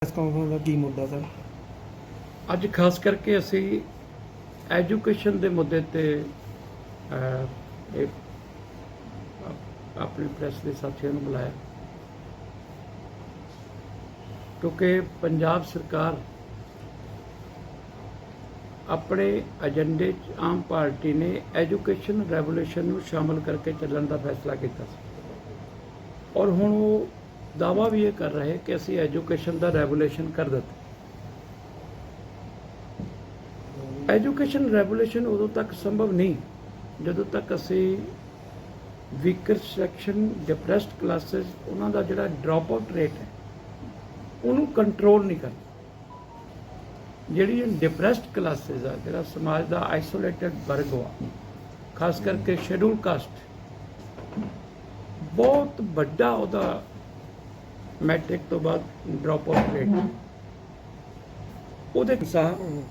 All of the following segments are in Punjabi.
ਪ੍ਰੈਸ ਕਾਨਫਰੰਸ ਦਾ ਕੀ ਮੁੱਦਾ ਸਰ? ਅੱਜ ਖਾਸ ਕਰਕੇ ਅਸੀਂ ਐਜੂਕੇਸ਼ਨ ਦੇ ਮੁੱਦੇ ਤੇ ਅਹ, ਇਹ ਆਪ- ਆਪਣੀ ਪ੍ਰੈਸ ਦੇ ਸਾਥੀਆਂ ਨੂੰ ਬੁਲਾਇਆ। ਕਿਉਂਕਿ ਪੰਜਾਬ ਸਰਕਾਰ ਆਪਣੇ ਏਜੰਡੇ 'ਚ ਆਮ ਪਾਰਟੀ ਨੇ ਐਜੂਕੇਸ਼ਨ ਰੈਵੋਲੂਸ਼ਨ ਨੂੰ ਸ਼ਾਮਲ ਕਰਕੇ ਚੱਲਣ ਦਾ ਫੈਸਲਾ ਕੀਤਾ ਸੀ। ਔਰ ਹੁਣ ਉਹ ਦਾਵਾ ਵੀ ਇਹ ਕਰ ਰਹੇ ਕਿ ਅਸੀਂ ਐਜੂਕੇਸ਼ਨ ਦਾ ਰੈਗੂਲੇਸ਼ਨ ਕਰ ਦਿੱਤਾ। ਐਜੂਕੇਸ਼ਨ ਰੈਗੂਲੇਸ਼ਨ ਉਦੋਂ ਤੱਕ ਸੰਭਵ ਨਹੀਂ, ਜਦੋਂ ਤੱਕ ਅਸੀਂ ਵੀਕਰ ਸੈਕਸ਼ਨ ਡਿਪਰੈਸਡ ਕਲਾਸਿਸ ਉਹਨਾਂ ਦਾ ਜਿਹੜਾ ਡ੍ਰੌਪ ਆਊਟ ਰੇਟ ਹੈ, ਉਹਨੂੰ ਕੰਟਰੋਲ ਨਹੀਂ ਕਰਦੇ। ਜਿਹੜੀ ਡਿਪਰੈਸਡ ਕਲਾਸਿਸ ਆ, ਜਿਹੜਾ ਸਮਾਜ ਦਾ ਆਈਸੋਲੇਟਡ ਵਰਗ ਆ, ਖਾਸ ਕਰਕੇ ਸ਼ੈਡਿਊਲ ਕਾਸਟ ਬਹੁਤ ਵੱਡਾ ਉਹਦਾ ਮੈਟ੍ਰਿਕ ਤੋਂ ਬਾਅਦ ਡ੍ਰੌਪ ਆਊਟ ਰੇਟ ਉਹਦੇ ਸਾਹਿਬ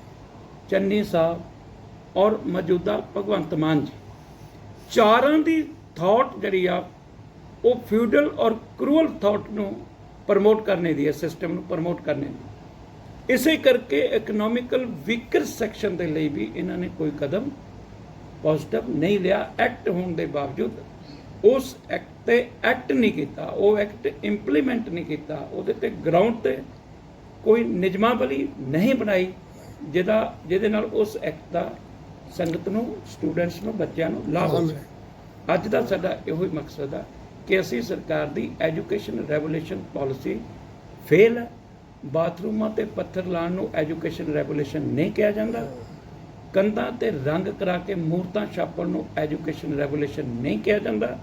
ਚੰਨੀ ਸਾਹਿਬ ਔਰ ਮੌਜੂਦਾ ਭਗਵੰਤ ਮਾਨ ਜੀ। ਚਾਰਾਂ ਦੀ ਥਾਟ ਜਿਹੜੀ ਆ ਉਹ ਫਿਊਡਲ ਔਰ ਕਰੂਅਲ ਥਾਟ ਨੂੰ ਪ੍ਰਮੋਟ ਕਰਨੇ ਦੀ ਹੈ ਸਿਸਟਮ ਨੂੰ ਪ੍ਰਮੋਟ ਕਰਨੇ ਦੀ। ਇਸੇ ਕਰਕੇ ਇਕਨੋਮਿਕਲ ਵੀਕਰ ਸੈਕਸ਼ਨ ਦੇ ਲਈ ਵੀ ਇਹਨਾਂ ਨੇ ਕੋਈ ਕਦਮ ਪੋਜ਼ਿਟਿਵ ਨਹੀਂ ਲਿਆ। ਐਕਟ ਹੋਣ ਦੇ ਬਾਵਜੂਦ ਉਸ ਐਕਟ ਤੇ ਐਕਟ ਨਹੀਂ ਕੀਤਾ, ਉਹ ਐਕਟ ਇੰਪਲੀਮੈਂਟ ਨਹੀਂ ਕੀਤਾ, ਉਹਦੇ ਤੇ ਗਰਾਊਂਡ ਤੇ ਕੋਈ ਨਿਯਮਾਵਲੀ ਨਹੀਂ ਬਣਾਈ, ਜਿਹਦਾ, ਜਿਹਦੇ ਨਾਲ ਉਸ ਐਕਟ ਦਾ ਸੰਗਤ ਨੂੰ ਸਟੂਡੈਂਟਸ ਨੂੰ, ਬੱਚਿਆਂ ਨੂੰ ਲਾਭ ਹੋ ਸਕੇ ਅੱਜ ਦਾ ਸਾਡਾ ਇਹੋ ਹੀ ਮਕਸਦ ਆ ਕਿ ਅਸੀਂ ਸਰਕਾਰ ਦੀ ਐਜੂਕੇਸ਼ਨ ਰੈਗੂਲੇਸ਼ਨ ਪਾਲਿਸੀ ਫੇਲ ਹੈ। ਬਾਥਰੂਮਾਂ ਤੇ ਪੱਥਰ ਲਾਉਣ ਨੂੰ ਐਜੂਕੇਸ਼ਨ ਰੈਗੂਲੇਸ਼ਨ ਨਹੀਂ ਕਿਹਾ ਜਾਂਦਾ। ਕੰਧਾਂ ਤੇ ਰੰਗ ਕਰਾ ਕੇ ਮੂਰਤਾਂ ਛਾਪਣ ਨੂੰ ਐਜੂਕੇਸ਼ਨ ਰੈਵੋਲੂਸ਼ਨ ਨਹੀਂ ਕਿਹਾ ਜਾਂਦਾ।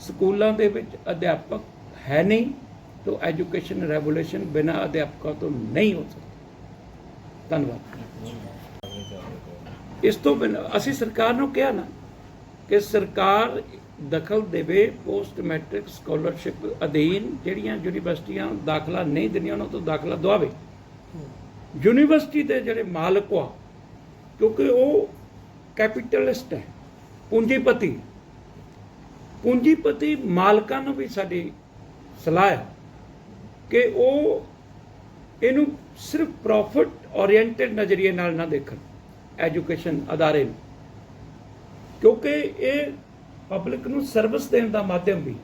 ਸਕੂਲਾਂ ਦੇ ਵਿੱਚ ਅਧਿਆਪਕ ਹੈ ਨਹੀਂ ਤਾਂ ਐਜੂਕੇਸ਼ਨ ਰੈਵੋਲੂਸ਼ਨ ਬਿਨਾਂ ਅਧਿਆਪਕਾਂ ਤੋਂ ਨਹੀਂ ਹੋ ਸਕਦਾ। ਧੰਨਵਾਦ। ਇਸ ਤੋਂ ਬਿਨਾਂ ਅਸੀਂ ਸਰਕਾਰ ਨੂੰ ਕਿਹਾ ਨਾ ਕਿ ਸਰਕਾਰ ਦਖਲ ਦੇਵੇ ਪੋਸਟ ਮੈਟ੍ਰਿਕ ਸਕਾਲਰਸ਼ਿਪ ਅਧੀਨ ਜਿਹੜੀਆਂ ਯੂਨੀਵਰਸਿਟੀਆਂ ਦਾਖਲਾ ਨਹੀਂ ਦਿੰਦੀਆਂ ਉਹਨਾਂ ਤੋਂ ਦਾਖਲਾ ਦਵਾਵੇ। ਯੂਨੀਵਰਸਿਟੀ ਦੇ ਜਿਹੜੇ ਮਾਲਕ ਆ ਕਿਉਂਕਿ ਉਹ ਕੈਪੀਟਲਿਸਟ ਹੈ, ਪੂੰਜੀਪਤੀ। ਪੂੰਜੀਪਤੀ ਮਾਲਕਾਂ ਨੂੰ ਵੀ ਸਾਡੀ ਸਲਾਹ ਹੈ ਕਿ ਉਹ ਇਹਨੂੰ ਸਿਰਫ ਪ੍ਰੋਫਿਟ ਓਰੀਐਂਟਡ ਨਜ਼ਰੀਏ ਨਾਲ ਨਾ ਦੇਖਣ ਐਜੂਕੇਸ਼ਨ ਅਦਾਰੇ ਨੂੰ। ਕਿਉਂਕਿ ਇਹ ਪਬਲਿਕ ਨੂੰ ਸਰਵਿਸ ਦੇਣ ਦਾ ਮਾਧਿਅਮ ਵੀ।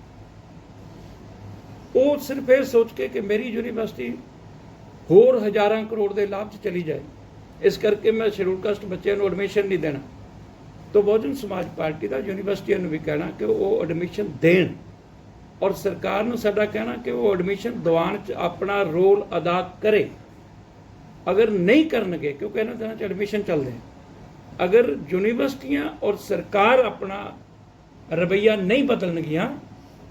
ਉਹ ਸਿਰਫ ਇਹ ਸੋਚ ਕੇ ਕਿ ਮੇਰੀ ਯੂਨੀਵਰਸਿਟੀ ਹੋਰ ਹਜ਼ਾਰਾਂ ਕਰੋੜ ਦੇ ਲਾਭ 'ਚ ਚਲੀ ਜਾਏ। ਇਸ ਕਰਕੇ ਮੈਂ ਸ਼ਡਿਊਲ ਕਾਸਟ ਬੱਚਿਆਂ ਨੂੰ ਐਡਮਿਸ਼ਨ ਨਹੀਂ ਦੇਣਾ। ਤਾਂ ਬਹੁਜਨ ਸਮਾਜ ਪਾਰਟੀ ਦਾ ਯੂਨੀਵਰਸਿਟੀਆਂ ਨੂੰ ਵੀ ਕਹਿਣਾ ਕਿ ਉਹ ਐਡਮਿਸ਼ਨ ਦੇਣ। ਔਰ ਸਰਕਾਰ ਨੂੰ ਸਾਡਾ ਕਹਿਣਾ ਕਿ ਉਹ ਐਡਮਿਸ਼ਨ ਦਿਵਾਉਣ 'ਚ ਆਪਣਾ ਰੋਲ ਅਦਾ ਕਰੇ। ਅਗਰ ਨਹੀਂ ਕਰਨਗੇ, ਕਿਉਂਕਿ ਇਹਨਾਂ ਦਿਨਾਂ 'ਚ ਐਡਮਿਸ਼ਨ ਚੱਲਦੇ ਅਗਰ ਯੂਨੀਵਰਸਿਟੀਆਂ ਔਰ ਸਰਕਾਰ ਆਪਣਾ ਰਵਈਆ ਨਹੀਂ ਬਦਲਣਗੀਆਂ,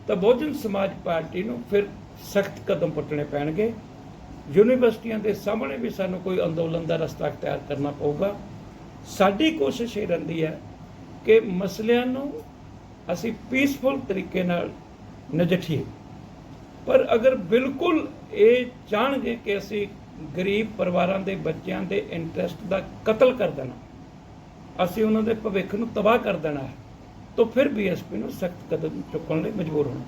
ਤਾਂ ਬਹੁਜਨ ਸਮਾਜ ਪਾਰਟੀ ਨੂੰ ਫਿਰ ਸਖਤ ਕਦਮ ਪੁੱਟਣੇ ਪੈਣਗੇ। ਯੂਨੀਵਰਸਿਟੀਆਂ ਦੇ ਸਾਹਮਣੇ ਵੀ ਸਾਨੂੰ ਕੋਈ ਅੰਦੋਲਨ ਦਾ ਰਸਤਾ ਅਖਤਿਆਰ ਕਰਨਾ ਪਊਗਾ। ਸਾਡੀ ਕੋਸ਼ਿਸ਼ ਇਹ ਰਹਿੰਦੀ ਹੈ ਕਿ ਮਸਲਿਆਂ ਨੂੰ ਅਸੀਂ ਪੀਸਫੁਲ ਤਰੀਕੇ ਨਾਲ ਨਜਿੱਠੀਏ। ਪਰ ਅਗਰ ਬਿਲਕੁਲ ਇਹ ਚਾਹਣਗੇ ਕਿ ਅਸੀਂ ਗਰੀਬ ਪਰਿਵਾਰਾਂ ਦੇ ਬੱਚਿਆਂ ਦੇ ਇੰਟਰਸਟ ਦਾ ਕਤਲ ਕਰ ਦੇਣਾ, ਅਸੀਂ ਉਹਨਾਂ ਦੇ ਭਵਿੱਖ ਨੂੰ ਤਬਾਹ ਕਰ ਦੇਣਾ ਹੈ, ਤਾਂ ਫਿਰ ਬੀਐਸਪੀ ਨੂੰ ਸਖਤ ਕਦਮ ਚੁੱਕਣ ਲਈ ਮਜਬੂਰ ਹੋਣਾ।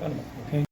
ਧੰਨਵਾਦ।